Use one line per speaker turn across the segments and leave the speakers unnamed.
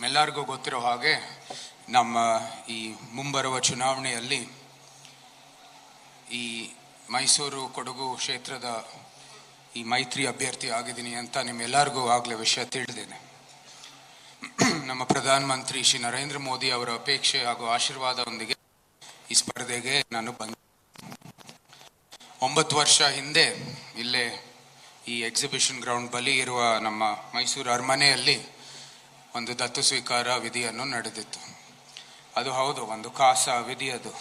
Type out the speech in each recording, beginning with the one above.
ನಮ್ಮೆಲ್ಲರಿಗೂ ಗೊತ್ತಿರೋ ಹಾಗೆ ನಮ್ಮ ಈ ಮುಂಬರುವ ಚುನಾವಣೆಯಲ್ಲಿ ಈ ಮೈಸೂರು ಕೊಡಗು ಕ್ಷೇತ್ರದ ಈ ಮೈತ್ರಿ ಅಭ್ಯರ್ಥಿ ಆಗಿದ್ದೀನಿ ಅಂತ ನಿಮ್ಮೆಲ್ಲರಿಗೂ ಆಗಲೇ ವಿಷಯ ತಿಳಿದಿದೆ ನಮ್ಮ ಪ್ರಧಾನಮಂತ್ರಿ ಶ್ರೀ ನರೇಂದ್ರ ಮೋದಿ ಅವರ ಅಪೇಕ್ಷೆ ಹಾಗೂ ಆಶೀರ್ವಾದದೊಂದಿಗೆ ಈ ಸ್ಪರ್ಧೆಗೆ ನಾನು ಬಂದ. ಒಂಬತ್ತು ವರ್ಷ ಹಿಂದೆ ಇಲ್ಲೇ ಈ ಎಕ್ಸಿಬಿಷನ್ ಗ್ರೌಂಡ್ ಬಳಿ ಇರುವ ನಮ್ಮ ಮೈಸೂರು ಅರಮನೆಯಲ್ಲಿ ಒಂದು ದತ್ತು ಸ್ವೀಕಾರ ವಿಧಿಯನ್ನು ನಡೆದಿತ್ತು. ಅದು ಹೌದು, ಒಂದು ಕಾಸ ವಿಧಿ ಅದು.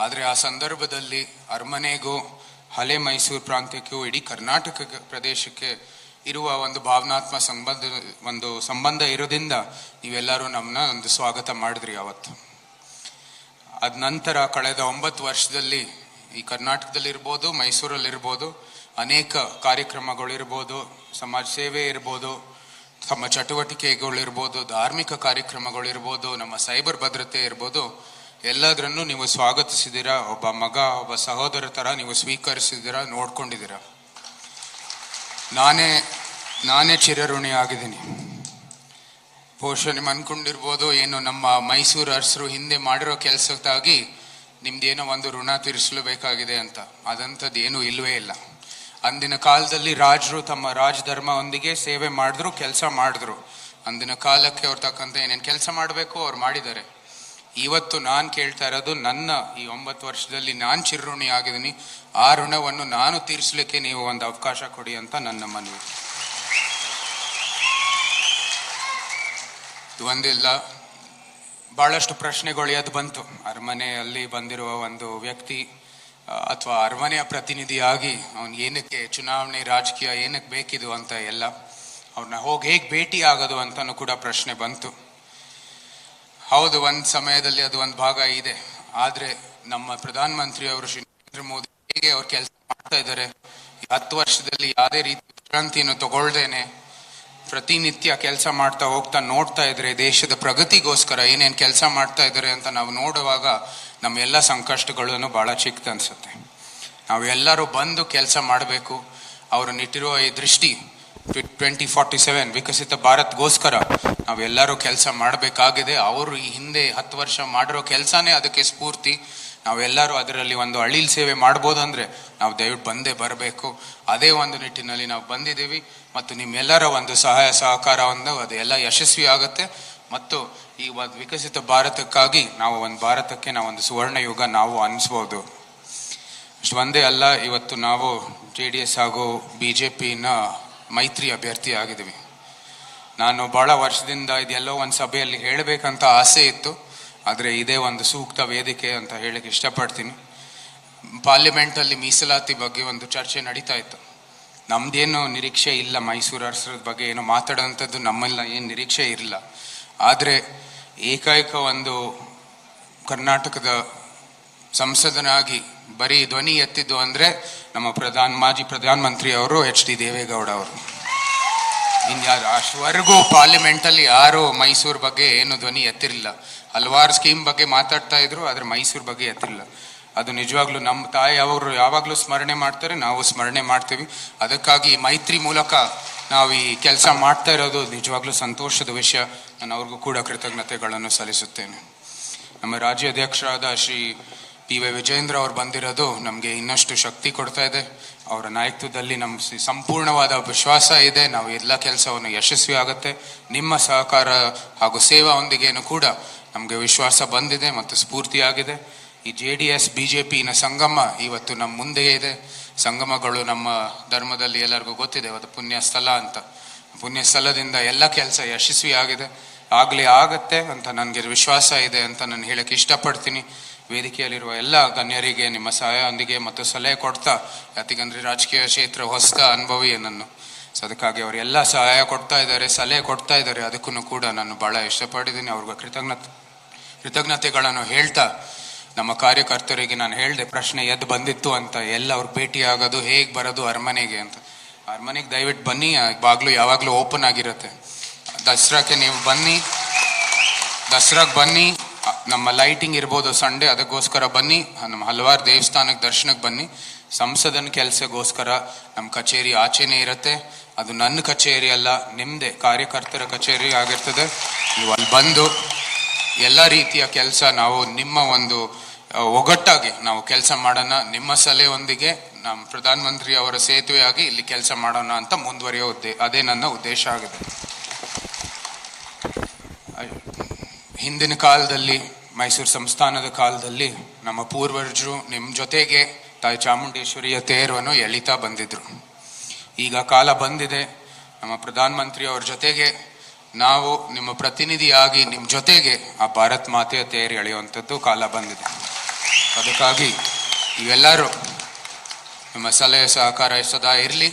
ಆದರೆ ಆ ಸಂದರ್ಭದಲ್ಲಿ ಅರಮನೆಗೂ ಹಳೆ ಮೈಸೂರು ಪ್ರಾಂತ್ಯಕ್ಕೂ ಇಡೀ ಕರ್ನಾಟಕ ಪ್ರದೇಶಕ್ಕೆ ಇರುವ ಒಂದು ಭಾವನಾತ್ಮ ಸಂಬಂಧ, ಒಂದು ಸಂಬಂಧ ಇರೋದ್ರಿಂದ ನೀವೆಲ್ಲರೂ ನಮ್ಮನ್ನ ಒಂದು ಸ್ವಾಗತ ಮಾಡಿದ್ರಿ ಅವತ್ತು. ಅದ ನಂತರ ಕಳೆದ ಒಂಬತ್ತು ವರ್ಷದಲ್ಲಿ ಈ ಕರ್ನಾಟಕದಲ್ಲಿರ್ಬೋದು ಮೈಸೂರಲ್ಲಿರ್ಬೋದು, ಅನೇಕ ಕಾರ್ಯಕ್ರಮಗಳಿರ್ಬೋದು ಸಮಾಜ ಸೇವೆ ಇರ್ಬೋದು ತಮ್ಮ ಚಟುವಟಿಕೆಗಳಿರ್ಬೋದು, ಧಾರ್ಮಿಕ ಕಾರ್ಯಕ್ರಮಗಳಿರ್ಬೋದು, ನಮ್ಮ ಸೈಬರ್ ಭದ್ರತೆ ಇರ್ಬೋದು ಎಲ್ಲದರನ್ನು ನೀವು ಸ್ವಾಗತಿಸಿದ್ದೀರಾ ಒಬ್ಬ ಮಗ, ಒಬ್ಬ ಸಹೋದರ ಥರ ನೀವು ಸ್ವೀಕರಿಸಿದ್ದೀರಾ ನೋಡ್ಕೊಂಡಿದ್ದೀರಾ ನಾನೇ ನಾನೇ ಚಿರಋಣಿ ಆಗಿದ್ದೀನಿ. ಬಹುಶಃ ನಿಮ್ಮ ಅಂದ್ಕೊಂಡಿರ್ಬೋದು ಏನು ನಮ್ಮ ಮೈಸೂರು ಅರಸರು ಹಿಂದೆ ಮಾಡಿರೋ ಕೆಲಸಕ್ಕಾಗಿ ನಿಮ್ದೇನೋ ಒಂದು ಋಣ ತೀರಿಸಲೇಬೇಕಾಗಿದೆ ಅಂತ. ಅದಂಥದ್ದು ಏನೂ ಇಲ್ಲವೇ ಇಲ್ಲ. ಅಂದಿನ ಕಾಲದಲ್ಲಿ ರಾಜರು ತಮ್ಮ ರಾಜಧರ್ಮದೊಂದಿಗೆ ಸೇವೆ ಮಾಡಿದ್ರು, ಕೆಲಸ ಮಾಡಿದ್ರು. ಅಂದಿನ ಕಾಲಕ್ಕೆ ಅವ್ರು ತಕ್ಕಂತ ಏನೇನು ಕೆಲಸ ಮಾಡಬೇಕು ಅವ್ರು ಮಾಡಿದ್ದಾರೆ. ಇವತ್ತು ನಾನು ಕೇಳ್ತಾ ಇರೋದು, ನನ್ನ ಈ ಒಂಬತ್ತು ವರ್ಷದಲ್ಲಿ ನಾನು ಚಿರಋಣಿ ಆಗಿದ್ದೀನಿ. ಆ ಋಣವನ್ನು ನಾನು ತೀರಿಸಲಿಕ್ಕೆ ನೀವು ಒಂದು ಅವಕಾಶ ಕೊಡಿ ಅಂತ ನನ್ನ ಮನವಿ. ಒಂದಿಲ್ಲ ಭಾಳಷ್ಟು ಪ್ರಶ್ನೆಗಳು ಎದ್ದು ಬಂತು. ಅರಮನೆಯಲ್ಲಿ ಬಂದಿರುವ ಒಂದು ವ್ಯಕ್ತಿ ಅಥವಾ ಅರಮನೆಯ ಪ್ರತಿನಿಧಿಯಾಗಿ ಅವನು ಏನಕ್ಕೆ ಚುನಾವಣೆ ರಾಜಕೀಯ ಏನಕ್ಕೆ ಬೇಕಿದು ಅಂತ ಎಲ್ಲ ಅವ್ರನ್ನ ಹೋಗಿ ಹೇಗೆ ಭೇಟಿ ಆಗೋದು ಅಂತಲೂ ಕೂಡ ಪ್ರಶ್ನೆ ಬಂತು. ಹೌದು, ಒಂದು ಸಮಯದಲ್ಲಿ ಅದು ಒಂದು ಭಾಗ ಇದೆ. ಆದರೆ ನಮ್ಮ ಪ್ರಧಾನಮಂತ್ರಿ ಅವರು ಶ್ರೀ ನರೇಂದ್ರ ಮೋದಿ ಹೇಗೆ ಅವ್ರು ಕೆಲಸ ಮಾಡ್ತಾ ಇದ್ದಾರೆ ಹತ್ತು ವರ್ಷದಲ್ಲಿ ಯಾವುದೇ ರೀತಿ ವಿಶ್ರಾಂತಿಯನ್ನು ತಗೊಳ್ದೇನೆ ಪ್ರತಿನಿತ್ಯ ಕೆಲಸ ಮಾಡ್ತಾ ಹೋಗ್ತಾ ನೋಡ್ತಾ ಇದ್ರೆ ದೇಶದ ಪ್ರಗತಿಗೋಸ್ಕರ ಏನೇನು ಕೆಲಸ ಮಾಡ್ತಾ ಇದ್ದಾರೆ ಅಂತ ನಾವು ನೋಡುವಾಗ ನಮ್ಮ ಎಲ್ಲ ಸಂಕಷ್ಟಗಳನ್ನು ಭಾಳ ಚಿಕ್ಕದು ಅನ್ಸುತ್ತೆ. ನಾವೆಲ್ಲರೂ ಬಂದು ಕೆಲಸ ಮಾಡಬೇಕು. ಅವರು ನಿಟ್ಟಿರುವ ಈ ದೃಷ್ಟಿ ಟ್ವೆಂಟಿ ಫಾರ್ಟಿ ಸೆವೆನ್ ವಿಕಸಿತ ಭಾರತ್ಗೋಸ್ಕರ ನಾವೆಲ್ಲರೂ ಕೆಲಸ ಮಾಡಬೇಕಾಗಿದೆ. ಅವರು ಈ ಹಿಂದೆ ಹತ್ತು ವರ್ಷ ಮಾಡಿರೋ ಕೆಲಸನೇ ಅದಕ್ಕೆ ಸ್ಫೂರ್ತಿ. ನಾವೆಲ್ಲರೂ ಅದರಲ್ಲಿ ಒಂದು ಅಳಿಲ್ ಸೇವೆ ಮಾಡ್ಬೋದು ಅಂದರೆ ನಾವು ದಯವಿಟ್ಟು ಬಂದೇ ಬರಬೇಕು. ಅದೇ ಒಂದು ನಿಟ್ಟಿನಲ್ಲಿ ನಾವು ಬಂದಿದ್ದೀವಿ ಮತ್ತು ನಿಮ್ಮೆಲ್ಲರ ಒಂದು ಸಹಾಯ ಸಹಕಾರ ಒಂದು ಅದು ಯಶಸ್ವಿ ಆಗುತ್ತೆ. ಮತ್ತು ಈ ಒಂದು ವಿಕಸಿತ ಭಾರತಕ್ಕಾಗಿ ನಾವು ಒಂದು ಭಾರತಕ್ಕೆ ನಾವು ಒಂದು ಸುವರ್ಣ ಯುಗ ನಾವು ಅನಿಸ್ಬೋದು. ಅಷ್ಟು ಒಂದೇ ಅಲ್ಲ, ಇವತ್ತು ನಾವು ಜೆ ಡಿ ಎಸ್ ಹಾಗೂ ಬಿ ಜೆ ಪಿನ ಮೈತ್ರಿ ಅಭ್ಯರ್ಥಿ ಆಗಿದ್ದೀವಿ. ನಾನು ಭಾಳ ವರ್ಷದಿಂದ ಇದೆಲ್ಲೋ ಒಂದು ಸಭೆಯಲ್ಲಿ ಹೇಳಬೇಕಂತ ಆಸೆ ಇತ್ತು. ಆದರೆ ಇದೇ ಒಂದು ಸೂಕ್ತ ವೇದಿಕೆ ಅಂತ ಹೇಳಕ್ಕೆ ಇಷ್ಟಪಡ್ತೀನಿ. ಪಾರ್ಲಿಮೆಂಟಲ್ಲಿ ಮೀಸಲಾತಿ ಬಗ್ಗೆ ಒಂದು ಚರ್ಚೆ ನಡೀತಾ ಇತ್ತು. ನಮ್ದೇನು ನಿರೀಕ್ಷೆ ಇಲ್ಲ, ಮೈಸೂರು ಅರಸರದ ಬಗ್ಗೆ ಏನೋ ಮಾತಾಡೋವಂಥದ್ದು ನಮ್ಮೆಲ್ಲ, ಏನು ನಿರೀಕ್ಷೆ ಇರಲಿಲ್ಲ ಆದರೆ ಏಕೈಕ ಒಂದು ಕರ್ನಾಟಕದ ಸಂಸದನಾಗಿ ಬರೀ ಧ್ವನಿ ಎತ್ತಿದ್ದು ಅಂದರೆ ನಮ್ಮ ಪ್ರಧಾನ, ಮಾಜಿ ಪ್ರಧಾನಮಂತ್ರಿ ಅವರು ಎಚ್ ಡಿ ದೇವೇಗೌಡ ಅವರು. ಇನ್ಯಾರು ಅಷ್ಟವರೆಗೂ ಪಾರ್ಲಿಮೆಂಟಲ್ಲಿ ಯಾರು ಮೈಸೂರು ಬಗ್ಗೆ ಏನು ಧ್ವನಿ ಎತ್ತಿರಲಿಲ್ಲ. ಹಲವಾರು ಸ್ಕೀಮ್ ಬಗ್ಗೆ ಮಾತಾಡ್ತಾ ಇದ್ರು, ಆದರೆ ಮೈಸೂರು ಬಗ್ಗೆ ಎತ್ತಿರಲಿಲ್ಲ. ಅದು ನಿಜವಾಗ್ಲೂ ನಮ್ಮ ತಾಯಿ ಅವರು ಯಾವಾಗಲೂ ಸ್ಮರಣೆ ಮಾಡ್ತಾರೆ, ನಾವು ಸ್ಮರಣೆ ಮಾಡ್ತೀವಿ. ಅದಕ್ಕಾಗಿ ಮೈತ್ರಿ ಮೂಲಕ ನಾವು ಈ ಕೆಲಸ ಮಾಡ್ತಾ ಇರೋದು ನಿಜವಾಗ್ಲೂ ಸಂತೋಷದ ವಿಷಯ. ನಾನು ಅವ್ರಿಗೂ ಕೂಡ ಕೃತಜ್ಞತೆಗಳನ್ನು ಸಲ್ಲಿಸುತ್ತೇನೆ. ನಮ್ಮ ರಾಜ್ಯಾಧ್ಯಕ್ಷರಾದ ಶ್ರೀ ಪಿ ವೈ ವಿಜೇಂದ್ರ ಅವ್ರು ಬಂದಿರೋದು ನಮಗೆ ಇನ್ನಷ್ಟು ಶಕ್ತಿ ಕೊಡ್ತಾ ಇದೆ. ಅವರ ನಾಯಕತ್ವದಲ್ಲಿ ನಮ್ಮ ಸಂಪೂರ್ಣವಾದ ವಿಶ್ವಾಸ ಇದೆ. ನಾವು ಎಲ್ಲ ಕೆಲಸವನ್ನು ಯಶಸ್ವಿ ಆಗುತ್ತೆ. ನಿಮ್ಮ ಸಹಕಾರ ಹಾಗೂ ಸೇವಾವೊಂದಿಗೇನು ಕೂಡ ನಮಗೆ ವಿಶ್ವಾಸ ಬಂದಿದೆ ಮತ್ತು ಸ್ಫೂರ್ತಿಯಾಗಿದೆ. ಈ J D S, B J ಪಿನ ಸಂಗಮ ಇವತ್ತು ನಮ್ಮ ಮುಂದೆ ಇದೆ. ಸಂಗಮಗಳು ನಮ್ಮ ಧರ್ಮದಲ್ಲಿ ಎಲ್ಲರಿಗೂ ಗೊತ್ತಿದೆ. ಅದು ಪುಣ್ಯ ಸ್ಥಳ ಅಂತ. ಪುಣ್ಯ ಸ್ಥಳದಿಂದ ಎಲ್ಲ ಕೆಲಸ ಯಶಸ್ವಿ ಆಗಿದೆ ಆಗಲೇ ಆಗತ್ತೆ ಅಂತ ನನಗೆ ವಿಶ್ವಾಸ ಇದೆ ಅಂತ ನಾನು ಹೇಳಕ್ಕೆ ಇಷ್ಟಪಡ್ತೀನಿ. ವೇದಿಕೆಯಲ್ಲಿರುವ ಎಲ್ಲ ಗಣ್ಯರಿಗೆ ನಿಮ್ಮ ಸಹಾಯದೊಂದಿಗೆ ಮತ್ತು ಸಲಹೆ ಕೊಡ್ತಾ, ಯಾತಿಗಂದ್ರೆ ರಾಜಕೀಯ ಕ್ಷೇತ್ರ ಹೊಸ ಅನುಭವಿ ನನ್ನ ಸೊ ಅದಕ್ಕಾಗಿ ಅವರು ಎಲ್ಲ ಸಹಾಯ ಕೊಡ್ತಾ ಇದ್ದಾರೆ, ಸಲಹೆ ಕೊಡ್ತಾ ಇದ್ದಾರೆ. ಅದಕ್ಕೂ ಕೂಡ ನಾನು ಬಹಳ ಇಷ್ಟಪಟ್ಟಿದ್ದೀನಿ ಅವ್ರಿಗೆ ಕೃತಜ್ಞತೆ ಕೃತಜ್ಞತೆಗಳನ್ನು ಹೇಳ್ತಾ, ನಮ್ಮ ಕಾರ್ಯಕರ್ತರಿಗೆ ನಾನು ಹೇಳಿದೆ, ಪ್ರಶ್ನೆ ಎದ್ದು ಬಂದಿತ್ತು ಅಂತ ಎಲ್ಲ ಅವ್ರು ಭೇಟಿ ಆಗೋದು, ಹೇಗೆ ಬರೋದು ಅರಮನೆಗೆ ಅಂತ. ಅರಮನೆಗೆ ದಯವಿಟ್ಟು ಬನ್ನಿ ಬಾಗ್ಲು ಯಾವಾಗಲೂ ಓಪನ್ ಆಗಿರುತ್ತೆ. ದಸರಾಕ್ಕೆ ನೀವು ಬನ್ನಿ. ದಸರಾಗೆ ಬನ್ನಿ. ನಮ್ಮ ಲೈಟಿಂಗ್ ಇರ್ಬೋದು ಸಂಡೇ ಅದಕ್ಕೋಸ್ಕರ ಬನ್ನಿ. ನಮ್ಮ ಹಲವಾರು ದೇವಸ್ಥಾನಕ್ಕೆ, ದರ್ಶನಕ್ಕೆ ಬನ್ನಿ. ಸಂಸದನ ಕೆಲಸಗೋಸ್ಕರ ನಮ್ಮ ಕಚೇರಿ ಆಚೆನೇ ಇರುತ್ತೆ. ಅದು ನನ್ನ ಕಚೇರಿ ಅಲ್ಲ ನಿಮ್ಮದೇ ಕಾರ್ಯಕರ್ತರ ಕಚೇರಿ ಆಗಿರ್ತದೆ. ನೀವು ಅಲ್ಲಿ ಬಂದು ಎಲ್ಲ ರೀತಿಯ ಕೆಲಸ ನಾವು ನಿಮ್ಮ ಒಂದು ಒಗಟ್ಟಾಗಿ ನಾವು ಕೆಲಸ ಮಾಡೋಣ. ನಿಮ್ಮ ಸಲಹೆಯೊಂದಿಗೆ ನಮ್ಮ ಪ್ರಧಾನಮಂತ್ರಿ ಅವರ ಸೇತುವೆಯಾಗಿ ಇಲ್ಲಿ ಕೆಲಸ ಮಾಡೋಣ ಅಂತ ಮುಂದುವರಿಯೋ ಉದ್ದೇ, ಅದೇ ನನ್ನ ಉದ್ದೇಶ ಆಗಿದೆ. ಹಿಂದಿನ ಕಾಲದಲ್ಲಿ, ಮೈಸೂರು ಸಂಸ್ಥಾನದ ಕಾಲದಲ್ಲಿ ನಮ್ಮ ಪೂರ್ವಜರು ನಿಮ್ಮ ಜೊತೆಗೆ ತಾಯಿ ಚಾಮುಂಡೇಶ್ವರಿಯ ತೇರವನ್ನು ಎಳಿತಾ ಬಂದಿದ್ರು. ಈಗ ಕಾಲ ಬಂದಿದೆ, ನಮ್ಮ ಪ್ರಧಾನಮಂತ್ರಿ ಅವ್ರ ಜೊತೆಗೆ ನಾವು ನಿಮ್ಮ ಪ್ರತಿನಿಧಿಯಾಗಿ ನಿಮ್ಮ ಜೊತೆಗೆ ಆ ಭಾರತ್ ಮಾತೆಯ ತೇರು ಎಳೆಯುವಂಥದ್ದು ಕಾಲ ಬಂದಿದೆ. ಅದಕ್ಕಾಗಿ ಇವೆಲ್ಲರೂ ನಿಮ್ಮ ಸಲಹೆ ಸಹಕಾರ ಸದಾ ಇರಲಿ,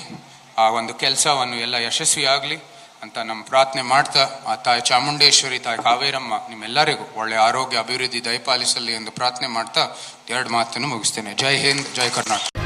ಆ ಒಂದು ಕೆಲಸವನ್ನು ಎಲ್ಲ ಯಶಸ್ವಿಯಾಗಲಿ. ಅಂತ ನಮ್ಮ ಪ್ರಾರ್ಥನೆ ಮಾಡ್ತಾ, ಆ ತಾಯಿ ಚಾಮುಂಡೇಶ್ವರಿ, ತಾಯಿ ಕಾವೇರಮ್ಮ, ನಿಮ್ಮೆಲ್ಲರಿಗೂ ಒಳ್ಳೆ ಆರೋಗ್ಯ, ಅಭಿವೃದ್ಧಿ ದಯಪಾಲಿಸಲಿ ಎಂದು ಪ್ರಾರ್ಥನೆ ಮಾಡ್ತಾ, ಎರಡು ಮಾತನ್ನು ಮುಗಿಸ್ತೇನೆ. ಜೈ ಹಿಂದ್, ಜೈ ಕರ್ನಾಟಕ.